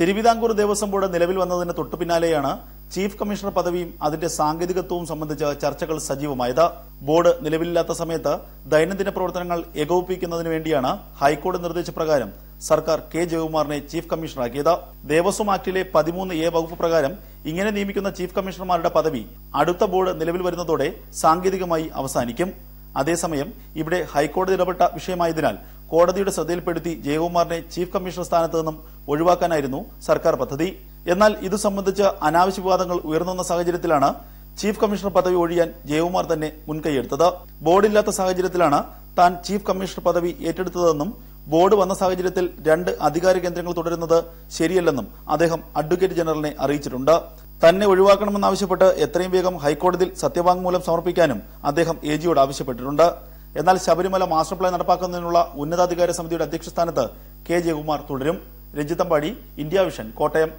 Thiruvithamkoor Devaswom board നിലവിൽ വന്നതിന് തൊട്ടു പിന്നാലെയാണ് ചീഫ് കമ്മീഷണർ പദവിയും അതിന്റെ സാങ്കേതികത്വവും സംബന്ധിച്ച ചർച്ചകൾ സജീവമായത്. ബോർഡ് നിലവിലില്ലാത്ത സമയത്ത് ദൈനംദിന പ്രവർത്തനങ്ങൾ ഏകോപിപ്പിക്കുന്നതിന് വേണ്ടിയാണ് ഹൈക്കോടതി നിർദ്ദേശപ്രകാരം സർക്കാർ കെ ജയകുമാറിനെ ചീഫ് കമ്മീഷണറാക്കിയത്. ദേവസ്വം ആക്ടിലെ പതിമൂന്ന് എ വകുപ്പ് പ്രകാരം ഇങ്ങനെ നിയമിക്കുന്ന ചീഫ് കമ്മീഷണർമാരുടെ പദവി അടുത്ത ബോർഡ് നിലവിൽ വരുന്നതോടെ സാങ്കേതികമായി അവസാനിക്കും. അതേസമയം ഇവിടെ ഹൈക്കോടതി ഇടപെട്ട വിഷയമായതിനാൽ കോടതിയുടെ ശ്രദ്ധയിൽപ്പെടുത്തി ജയകുമാറിനെ ചീഫ് കമ്മീഷണർ സ്ഥാനത്ത് നിന്നും ഒഴിവാക്കാനായിരുന്നു സർക്കാർ പദ്ധതി. എന്നാൽ ഇത് സംബന്ധിച്ച് അനാവശ്യ വിവാദങ്ങൾ ഉയർന്നുവന്ന സാഹചര്യത്തിലാണ് ചീഫ് കമ്മീഷണർ പദവി ഒഴിയാൻ ജയകുമാർ തന്നെ മുൻകൈയെടുത്തത്. ബോർഡില്ലാത്ത സാഹചര്യത്തിലാണ് താൻ ചീഫ് കമ്മീഷണർ പദവി ഏറ്റെടുത്തതെന്നും ബോർഡ് വന്ന സാഹചര്യത്തിൽ രണ്ട് അധികാര കേന്ദ്രങ്ങൾ തുടരുന്നത് ശരിയല്ലെന്നും അദ്ദേഹം അഡ്വക്കേറ്റ് ജനറലിനെ അറിയിച്ചിട്ടുണ്ട്. തന്നെ ഒഴിവാക്കണമെന്നാവശ്യപ്പെട്ട് എത്രയും വേഗം ഹൈക്കോടതിയിൽ സത്യവാങ്മൂലം സമർപ്പിക്കാനും അദ്ദേഹം എ ജിയോട് ആവശ്യപ്പെട്ടിട്ടുണ്ട്. എന്നാൽ ശബരിമല മാസ്റ്റർ പ്ലാൻ നടപ്പാക്കുന്നതിനുള്ള ഉന്നതാധികാര സമിതിയുടെ അധ്യക്ഷ സ്ഥാനത്ത് കെ ജയകുമാർ തുടരും. രഞ്ജിത്തമ്പാടി ഇന്ത്യ വിഷൻ കോട്ടയം.